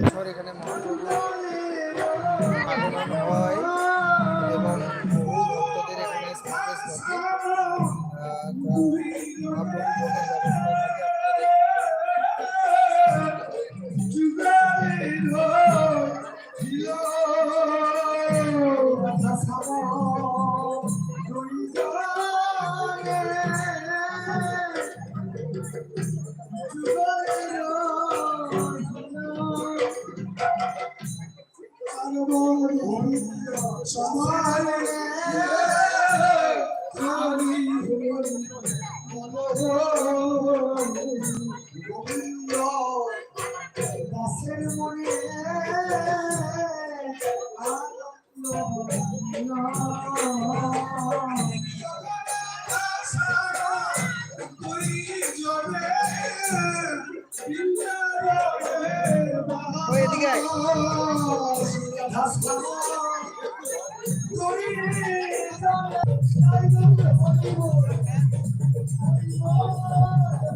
বছর এখানে মহাপ্রভু আগমন হয় আপনাদের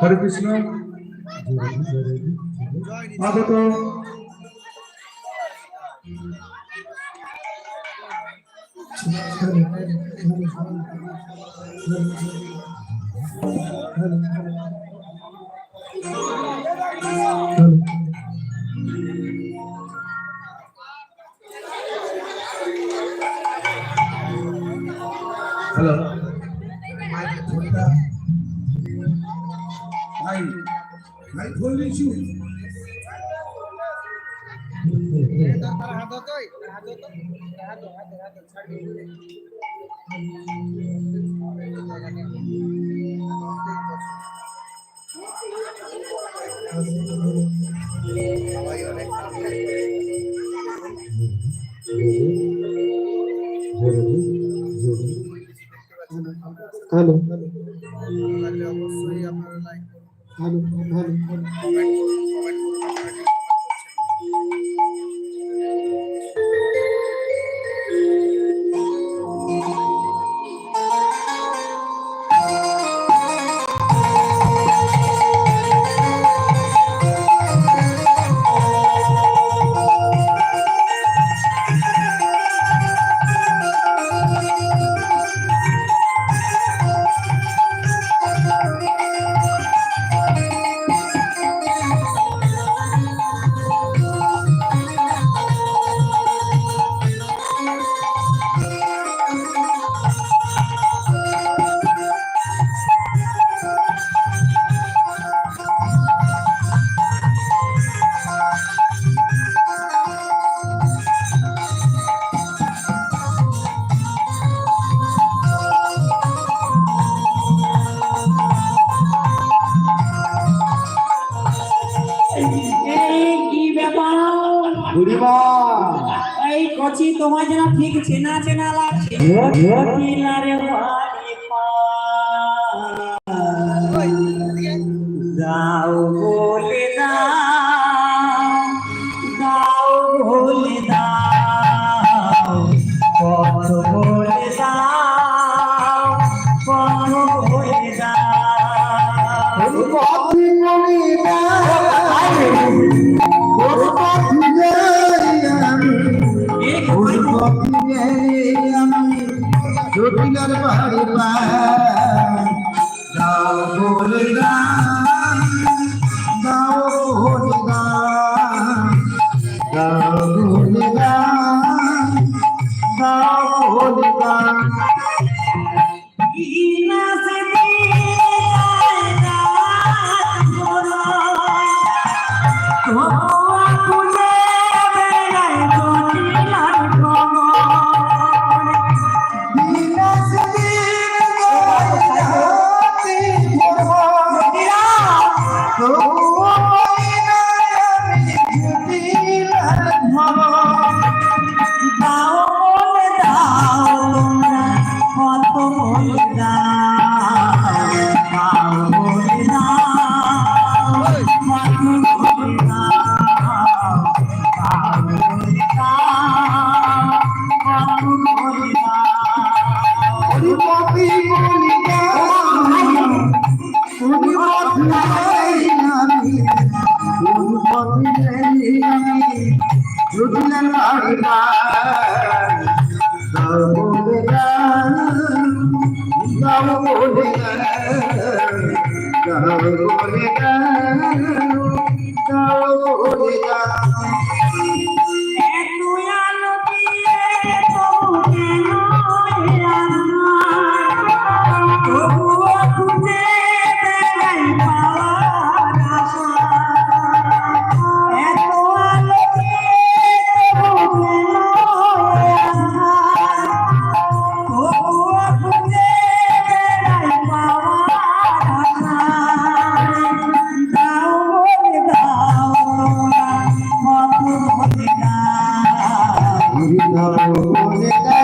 হরে কৃষ্ণ জয় নিতাই। আগত হ্যালো ভাই ভাই বলছি তার হাত দাও তো, Hallelujah. Hallelujah. তোমার যেন ঠিক চেনা চেনা লাগছে। কিলারে দাও বলে দাও বলে ইনা সে Julieta.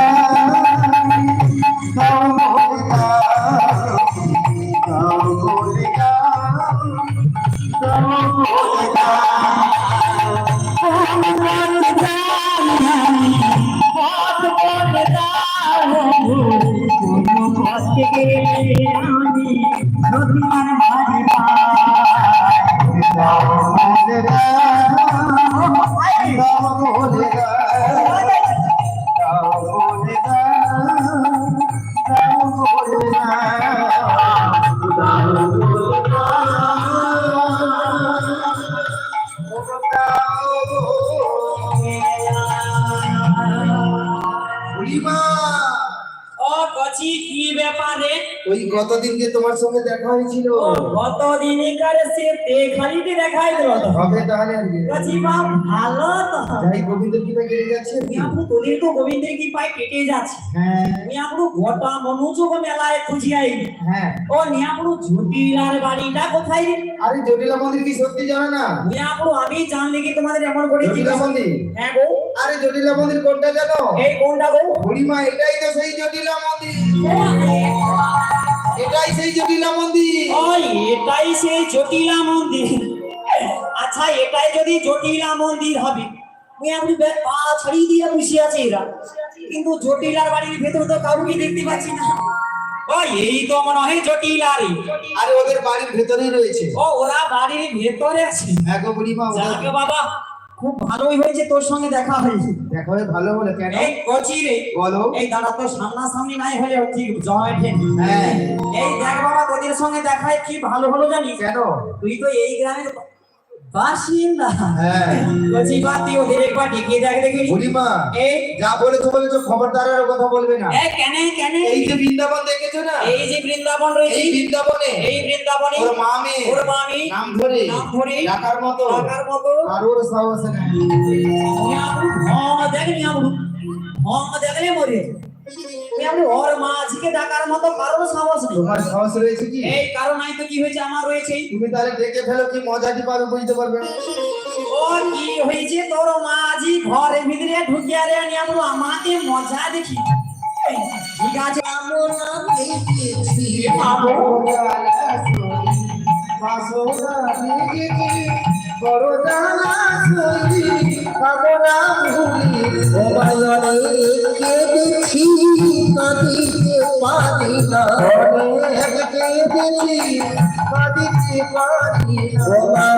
গতদিনকে তোমার সঙ্গে দেখা হয়েছিল। ও কত সে খালিতে দিল তো হবে তাহলে আজকে কচি মা ভালো তো। যাই গোবিন্দ কি ভাই কেটে যাচ্ছে আমি আপু তোদের তো গোবিন্দের কি পাই কেটে যাচ্ছে। হ্যাঁ। আমি আপু গোটা মনোযোগ মেলায় খুঁজি আইনি। হ্যাঁ। ও নি নিয়াপুর জটিলার বাড়িটা কোথায়? রে আরে জটিলা মন্দির কি সত্যি জানো না? নিয়াপুর আমি জানলে কি তোমাদের এমন করে জটিলা মন্দির? হ্যাঁ গো। আরে জটিলা মন্দির কোনটা জানো? এই কোনটা গো? বুড়িমা এটাই তো সেই জটিলা মন্দির। এটাই সেই জটিলা মন্দির। ওই এটাই সেই জটিলা মন্দির। আচ্ছা এটাই যদি জটিলা মন্দির হবে আমি আপনি পা ছড়িয়ে দিয়ে বসে আছে এরা। কিন্তু জটিলার বাড়ির ভেতরে তো কাউকে দেখতে পাচ্ছি না। ওই এই তো মনে হয় জটিলারই আরে ওদের বাড়ির ভেতরেই রয়েছে। ও ওরা বাড়ির ভেতরে আছে। হ্যাঁ গো বুড়িমা যাকে বাবা। খুব ভালোই হয়েছে তোর সঙ্গে দেখা হয়েছে। দেখা হয়ে ভালো হলো কেন? এই কচি রে বলো। এই দাদা তো সামনাসামনি নাই হলে ঠিক জয়েন্ট হ্যাঁ। এই দেখ বাবা তোদের সঙ্গে দেখায় কি ভালো হলো জানি কেন? তুই তো এই গ্রামের বাসিন্দা। হ্যাঁ। বলছি ওদের একবার দেখ দেখি বুড়িমা এই যা বলেছ বলেছ খবরদারের কথা বলবে না। এ, কেনে কেনে? এই যে বৃন্দাবন দেখেছ না? এই যে বৃন্দাবন রয়েছে। এই বৃন্দাবনে। এই বৃন্দাবনে। ওর মামে। ওর মামি। নাম ধরে। নাম ধরে। ডাকার মতো। টাকার মতো। সাহস নেই ভং দেখনি আমরা ভং দেখলে মরে। আমি ওর মাঝিকে ডাকার মতো কারোর সাহস নেই। তোমার সাহস রয়েছে কি? এই কারণ নাই তো কি হয়েছে? আমার রয়েছে তুমি তাহলে ডেকে ফেলো কি মজাটি পাবে বুঝতে পারবে না। ও কি হয়েছে? তোর মাঝি ঘরের ভিতরে ঢুকিয়া রে আনি আমরা আমাকে মজা দেখি। ঠিক আছে। আমরা দেখেছি বাবু বড় জানা সই আমরা ভুলি। কেঁদেছি কাঁদিতে পারি না কেঁদেছি কাঁদিতে পারি না